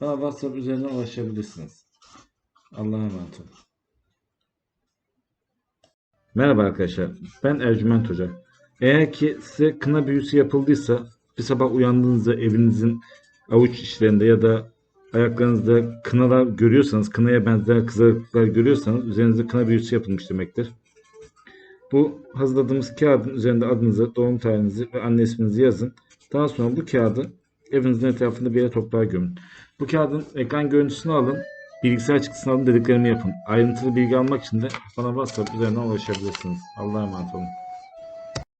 bana WhatsApp üzerinden ulaşabilirsiniz. Allah'a emanet olun. Merhaba arkadaşlar. Ben Ercüment Hoca. Eğer ki size kına büyüsü yapıldıysa bir sabah uyandığınızda evinizin avuç içlerinde ya da ayaklarınızda kınalar görüyorsanız, kınaya benzer kızarıklıklar görüyorsanız üzerinizde kına büyüsü yapılmış demektir. Bu hazırladığımız kağıdın üzerinde adınızı, doğum tarihinizi ve anne isminizi yazın. Daha sonra bu kağıdı evinizin etrafında bir yere toprağa gömün. Bu kağıdın ekran görüntüsünü alın, bilgisayar çıktısını alın dediklerimi yapın. Ayrıntılı bilgi almak için de bana WhatsApp üzerinden ulaşabilirsiniz. Allah'a emanet olun.